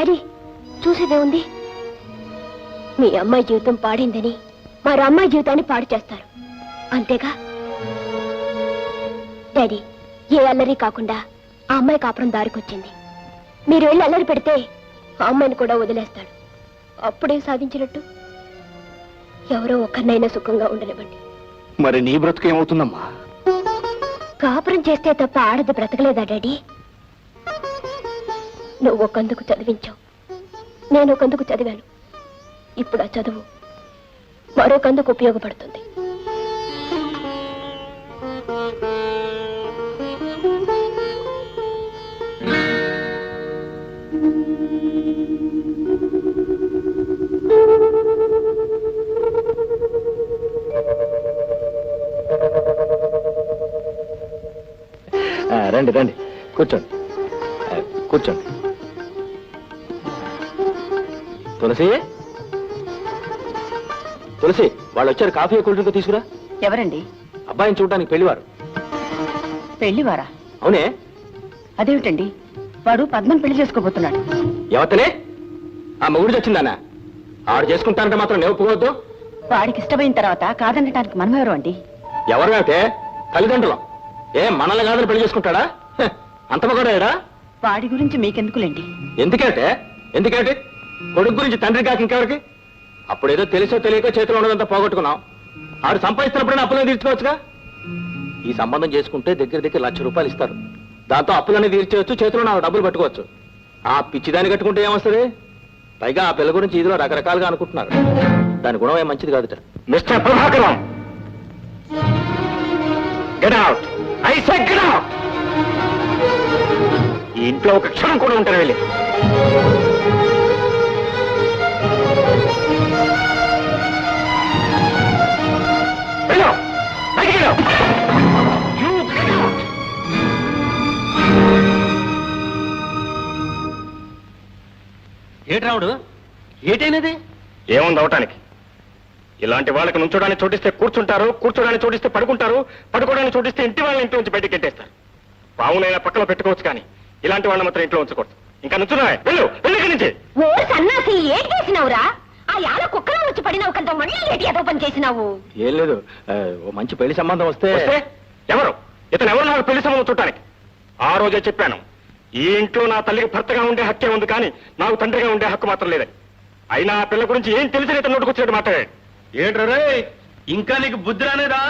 Daddy చూసేదే ఉంది. మీ అమ్మాయి జీవితం పాడిందని మరో అమ్మాయి జీవితాన్ని పాడు చేస్తారు. అంతేగా? డాడీ ఏ అల్లరి కాకుండా ఆ అమ్మాయి కాపురం దారికొచ్చింది. మీరు వెళ్ళి అల్లరి పెడితే ఆ అమ్మాయిని కూడా వదిలేస్తాడు. అప్పుడే సాధించినట్టు? ఎవరో ఒక్కరినైనా సుఖంగా ఉండనివ్వండి. మరి నీ బ్రతుకు ఏమవుతుందమ్మా? కాపురం చేస్తే తప్ప ఆడది బ్రతకలేదా డాడీ? నువ్వు ఒకందుకు చదివించావు. నేను ఒకందుకు చదివాను. ఇప్పుడు ఆ చదువు మరొకందుకు ఉపయోగపడుతుంది. రండి రండి. కూర్చోండి. కూర్చోండి. తులసి? తులసి వాళ్ళు వచ్చారు కాఫీ కూల్ డ్రింక్ తీసుకురా. ఎవరండి? అబ్బాయిని చూడడానికి పెళ్ళివారు పెళ్ళివారా అవునే. అదేమిటండి? వాడు పద్మని పెళ్ళి చేసుకోబోతున్నాడు. ఎవతలే ఆ మొగుడు వచ్చిందానా ఆడు చేసుకుంటానంటే మాత్రం నేను ఒప్పుకోవద్దు. వాడికి ఇష్టమైన తర్వాత కాదనటానికి మనమెవరు అండి? ఎవరు అయితే తల్లిదండ్రులం. ఏ మనల్ని కాదని పెళ్ళి చేసుకుంటాడా? అంత వాడి గురించి మీకెందుకులేండి? ఎందుకంటే? ఎందుకంటే? కొడుకు గురించి తండ్రి కాక ఇంకెవరికి? అప్పుడేదో తెలిసో తెలియక చేతిలో ఉన్నదంతా పోగొట్టుకున్నాం. ఆడు సంపాదిస్తున్నప్పుడైనా అప్పులను తీర్చుకోవచ్చుగా? ఈ సంబంధం చేసుకుంటే దగ్గర దగ్గర లక్ష రూపాయలు ఇస్తారు. దాంతో అప్పులన్నీ తీర్చేయచ్చు చేతిలో నాలుగు డబ్బులు పట్టుకోవచ్చు. ఆ పిచ్చిదాన్ని కట్టుకుంటే ఏమొస్తుంది? పైగా ఆ పిల్ల గురించి ఇదిలో రకరకాలుగా అనుకుంటున్నారు. దాని గుణం ఏం మంచిది కాదుట. మిస్టర్ ప్రభాకరం! ఐ ఈ ఇంట్లో ఒక క్షణం కూడా ఉంటారు వెళ్ళి. వెళ్ళు బయటికి వెళ్ళు You get out. ఏటి రావుడు ఏటైనది? ఏముంది అవటానికి? ఇలాంటి వాళ్ళకి నుంచోడానికి చోటిస్తే కూర్చుంటారు కూర్చోడానికి చోటిస్తే పడుకుంటారు పడుకోవడానికి చోటిస్తే ఇంటి వాళ్ళని ఇంట్లో నుంచి బయటకి ఎట్టేస్తారు. పావునైనా పక్కన పెట్టుకోవచ్చు కానీ ఇలాంటి వాళ్ళని మాత్రం ఇంట్లో ఉంచకూడదు. ఇంకా నుంచున్నా వెళ్ళు వెళ్ళు నుంచి. యాల కుక్కలో వచ్చి పడినావు కంటే మళ్ళీ ఏటి ఏదో పని చేసినావు? ఏం లేదు. ఓ మంచి పెళ్ళి సంబంధం వస్తే ఎవరు? ఇతను ఎవరు నాకు పెళ్ళి సంబంధం చూడటానికి ఆ రోజే చెప్పాను. ఈ ఇంట్లో నా తల్లికి భర్తగా ఉండే హక్కే ఉంది కానీ నాకు తండ్రిగా ఉండే హక్కు మాత్రం లేదని అయినా ఆ పిల్ల గురించి ఏం తెలిసి ఇతను నోటుకొచ్చాడు మాట్లాడాడు. ఏంట్రే ఇంకా నీకు బుద్ధి రానేదా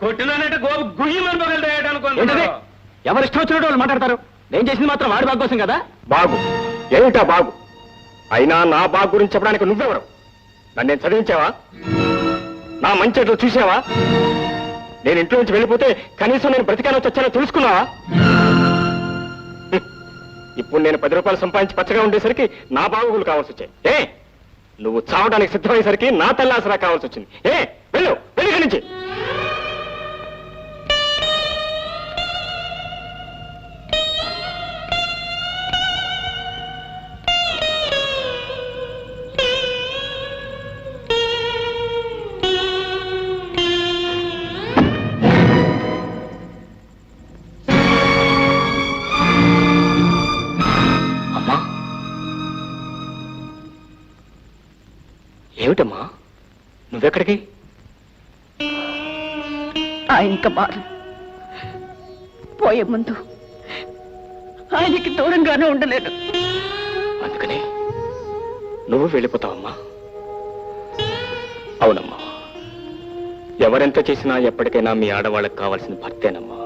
కొట్టినానంటే గోపు గుయ్యమని పగలటాయనుకున్నా ఎవరు ఇష్టం వచ్చినట్టు వాళ్ళు మాట్లాడతారు? నేను చేసింది మాత్రం వాడి బాగు కోసం కదా? బాగు. ఏమిటా బాగు? అయినా నా బాగు గురించి చెప్పడానికి నువ్వెవరు? నన్ను నేను చదివించావా? నా మంచి ఎట్లు చూసావా? నేను ఇంట్లో నుంచి వెళ్ళిపోతే కనీసం నేను బ్రతికానో చచ్చానో తెలుసుకున్నావా? ఇప్పుడు నేను పది రూపాయలు సంపాదించి పచ్చగా ఉండేసరికి నా బాగోగులు కావాల్సి వచ్చాయి. ఏ? నువ్వు చావడానికి సిద్ధమయ్యేసరికి నా తల్లాసరా కావాల్సి వచ్చింది. ఏ? వెళ్ళు వెళ్ళి నుంచి. ఏమిటమ్మా? నువ్వెక్కడికి? ఆయనక మారు పోయే ముందు ఆయనకి దూరంగానే ఉండలేను. అందుకని నువ్వు వెళ్ళిపోతావమ్మా. అవునమ్మా. ఎవరెంత చేసినా ఎప్పటికైనా మీ ఆడవాళ్ళకి కావాల్సిన భర్తేనమ్మా.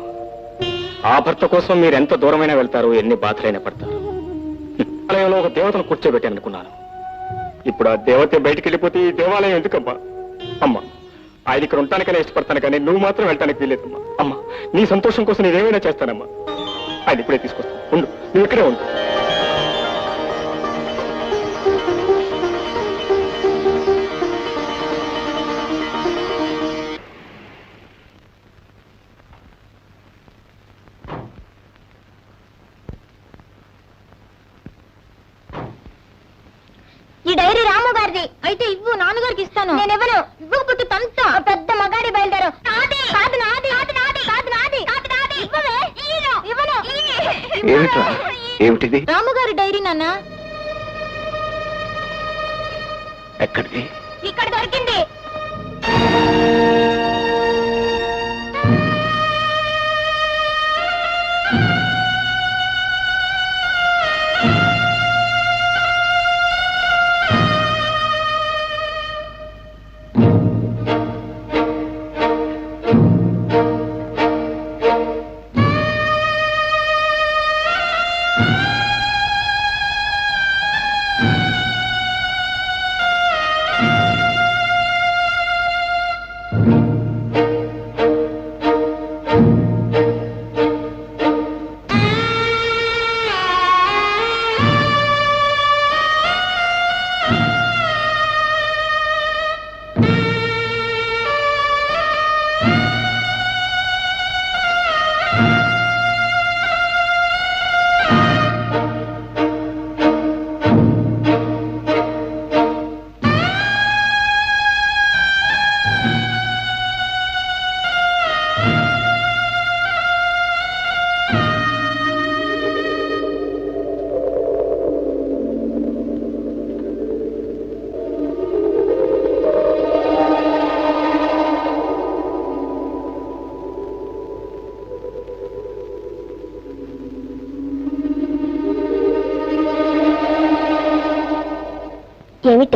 ఆ భర్త కోసం మీరు ఎంత దూరమైనా వెళ్తారు ఎన్ని బాధలైనా పడతారు. ఆలయంలో ఒక దేవతను కూర్చోబెట్టాను అనుకున్నాను ఇప్పుడు ఆ దేవత బయటికి వెళ్ళిపోతే ఈ దేవాలయం ఎందుకమ్మా? అమ్మా ఆయన ఇక్కడ ఉండటానికైనా ఇష్టపడతాను కానీ నువ్వు మాత్రం వెళ్ళటానికి వీలేదమ్మా అమ్మా నీ సంతోషం కోసం నేను ఏమైనా చేస్తానమ్మా. ఆయన ఇప్పుడే తీసుకొస్తాను. ఉండు నువ్వు ఇక్కడే ఉండు. ఇది రాముగారి డైరీ నాన్న. ఎక్కడిది? ఇక్కడ దొరికింది.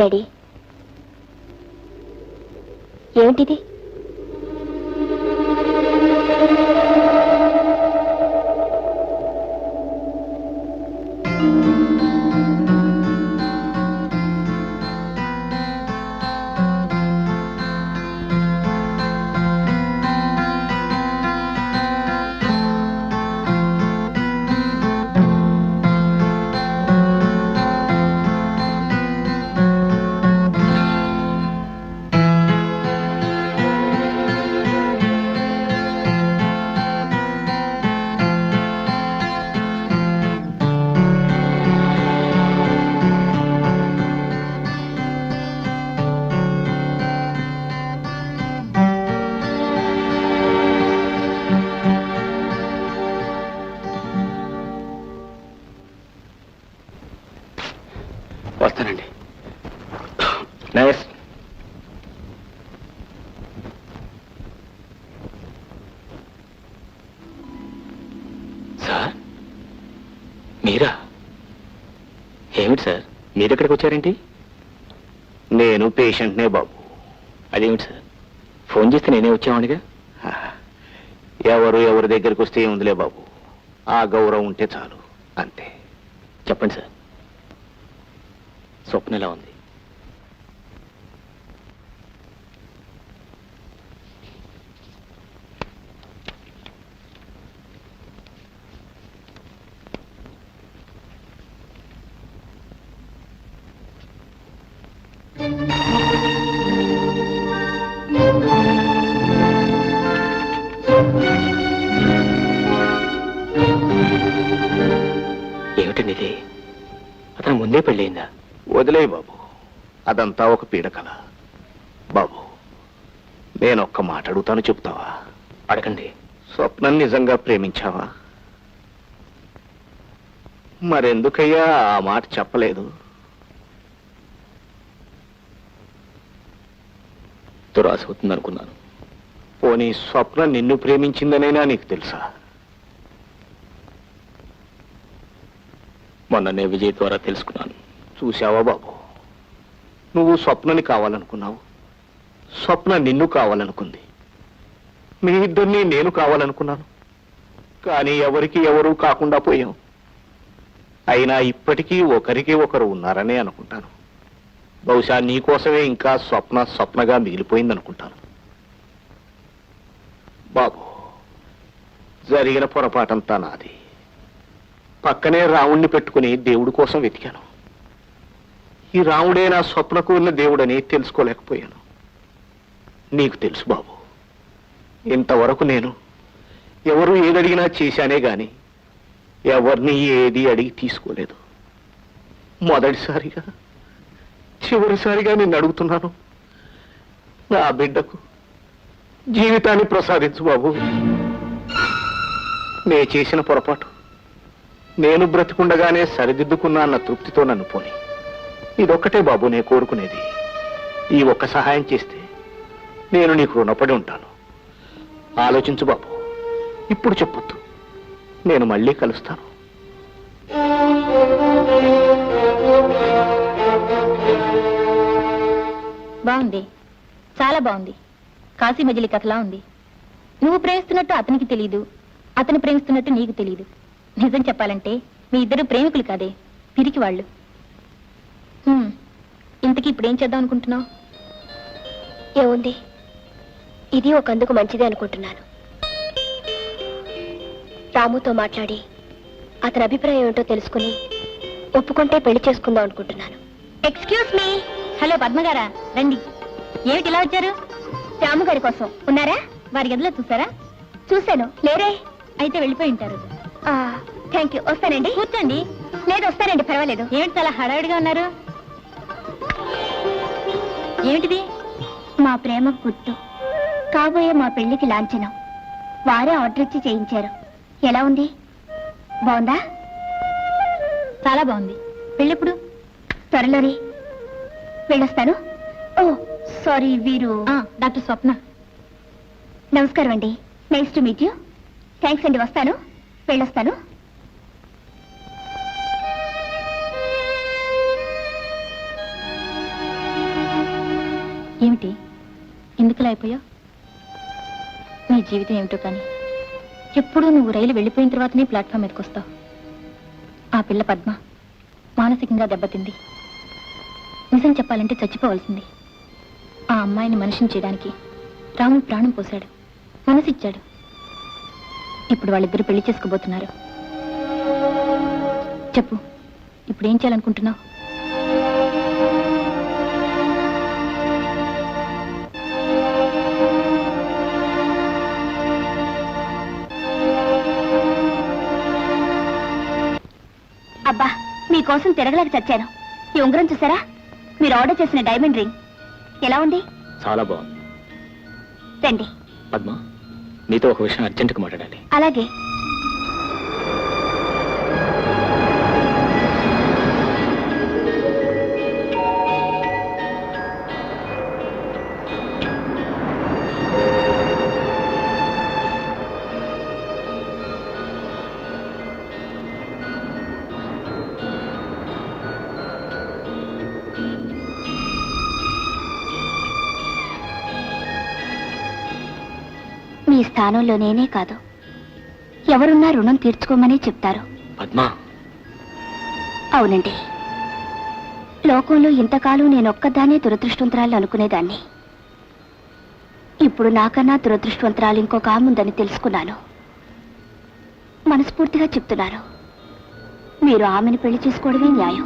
డాడీ ఏమిటిది వస్తానండి. నైస్. సార్ మీరా? ఏమిటి సార్? మీరు ఎక్కడికి వచ్చారేంటి నేను పేషెంట్నే బాబు. అదేమిటి సార్? ఫోన్ చేస్తే నేనే వచ్చామనిగా ఎవరు ఎవరి దగ్గరికి వస్తే ఏముందిలే బాబు. ఆ గౌరవం ఉంటే చాలు. అంతే. చెప్పండి సార్. స్వప్న ఎలా ఉంది. ఏమిటండి ఇది? అతను ముందే పెళ్ళయిందా? వదిలే బాబు. అదంతా ఒక పీడకల. బాబు నేను ఒక్క మాట అడుగుతాను చెప్తావా? అడగండి. స్వప్నం నిజంగా ప్రేమించావా? మరెందుకయ్యా ఆ మాట చెప్పలేదు? దురాశ అవుతుంది అనుకున్నాను పోనీ స్వప్న నిన్ను ప్రేమించిందనైనా నీకు తెలుసా? మొన్ననే విజయ్ ద్వారా తెలుసుకున్నాను. చూశావా బాబు? నువ్వు స్వప్నని కావాలనుకున్నావు. స్వప్న నిన్ను కావాలనుకుంది. మీ ఇద్దరిని నేను కావాలనుకున్నాను. కానీ ఎవరికి ఎవరు కాకుండా పోయాం. అయినా ఇప్పటికీ ఒకరికి ఒకరు ఉన్నారనే అనుకుంటాను. బహుశా నీకోసమే ఇంకా స్వప్న స్వప్నగా మిగిలిపోయింది అనుకుంటాను బాబు జరిగిన పొరపాటంతా నాది. పక్కనే రావుణ్ణి పెట్టుకుని దేవుడి కోసం వెతికాను. ఈ రాముడే నా స్వప్న ఉన్న దేవుడని తెలుసుకోలేకపోయాను. నీకు తెలుసు బాబు. ఇంతవరకు నేను ఎవరు ఏదడిగినా చేశానే గాని ఎవరిని ఏది అడిగి తీసుకోలేదు. మొదటిసారిగా చివరిసారిగా నిన్ను అడుగుతున్నాను. నా బిడ్డకు జీవితాన్ని ప్రసాదించు బాబు. నే చేసిన పొరపాటు. నేను బ్రతికుండగానే సరిదిద్దుకున్నా అన్న తృప్తితో నన్ను పోనీ. ఇదొక్కటే బాబు నేను కోరుకునేది. ఈ ఒక్క సహాయం చేస్తే నేను నీకు రుణపడి ఉంటాను. ఆలోచించు బాబు. ఇప్పుడు చెప్పొద్దు. నేను మళ్ళీ కలుస్తాను. బాగుంది. చాలా బాగుంది. కాశీ మజిలి కథలా ఉంది. నువ్వు ప్రేమిస్తున్నట్టు అతనికి తెలియదు అతను ప్రేమిస్తున్నట్టు నీకు తెలియదు నిజం చెప్పాలంటే మీ ఇద్దరు ప్రేమికులు కాదే. పిరికి వాళ్ళు ఇంతకీ ఇప్పుడు ఏం చేద్దాం అనుకుంటున్నావు? ఏముంది? ఇది ఒక అందుకు మంచిదే అనుకుంటున్నాను. రాముతో మాట్లాడి అతని అభిప్రాయం ఏంటో తెలుసుకుని ఒప్పుకుంటే పెళ్ళి చేసుకుందాం అనుకుంటున్నాను. ఎక్స్క్యూజ్ మీ హలో పద్మగారా. రండి. ఏమిటి ఇలా వచ్చారు? రాము గారి కోసం. ఉన్నారా? వారి గదిలో చూసారా? చూశాను. లేరే? అయితే వెళ్ళిపోయి ఉంటారు. థ్యాంక్ యూ వస్తానండి. కూర్చోండి. లేదు వస్తానండి పర్వాలేదు. ఏమిటి చాలా హడావిడిగా ఉన్నారు? ఏమిటిది? మా ప్రేమ గుర్తు. కాబోయే మా పెళ్ళికి లాంఛనం. వారే ఆర్డర్ ఇచ్చి చేయించారు. ఎలా ఉంది? బాగుందా? చాలా బాగుంది. పెళ్ళెప్పుడు? త్వరలోనే వెళ్ళొస్తాను. ఓ సారీ వీరు డాక్టర్ స్వప్న. నమస్కారం అండి. Nice to meet you. Thanks అండి వస్తాను. వెళ్ళొస్తాను. ఏమిటి? ఎందుకులా అయిపోయావు? నీ జీవితం ఏమిటో కానీ ఎప్పుడూ నువ్వు రైలు వెళ్ళిపోయిన తర్వాతనే ప్లాట్ఫామ్ మీదకి వస్తావు ఆ పిల్ల పద్మ మానసికంగా దెబ్బతింది. నిజం చెప్పాలంటే చచ్చిపోవాల్సింది. ఆ అమ్మాయిని మనిషిని చేయడానికి రాము ప్రాణం పోశాడు. మనసిచ్చాడు. ఇప్పుడు వాళ్ళిద్దరు పెళ్ళి చేసుకోబోతున్నారు. చెప్పు ఇప్పుడు ఏం చేయాలనుకుంటున్నావు? మీకోసం తిరగలేక చచ్చాను. ఈ ఉంగరం చూసారా? మీరు ఆర్డర్ చేసిన డైమండ్ రింగ్. ఎలా ఉంది? చాలా బాగుంది. రండి. పద్మ నీతో ఒక విషయం అర్జెంటుగా మాట్లాడాలి. అలాగే. మీ స్థానంలో నేనే కాదు. ఎవరున్నా రుణం తీర్చుకోమని చెప్తారు. పద్మ. అవునండి. లోకంలో ఇంతకాలం నేను ఒక్కదానే దురదృష్టవంతరాలు అనుకునేదాన్ని. ఇప్పుడు నాకన్నా దురదృష్టవంతరాలు ఇంకొక ఆమె ఉందని తెలుసుకున్నాను. మనస్ఫూర్తిగా చెప్తున్నాను మీరు ఆమెను పెళ్ళి చేసుకోవడమే న్యాయం.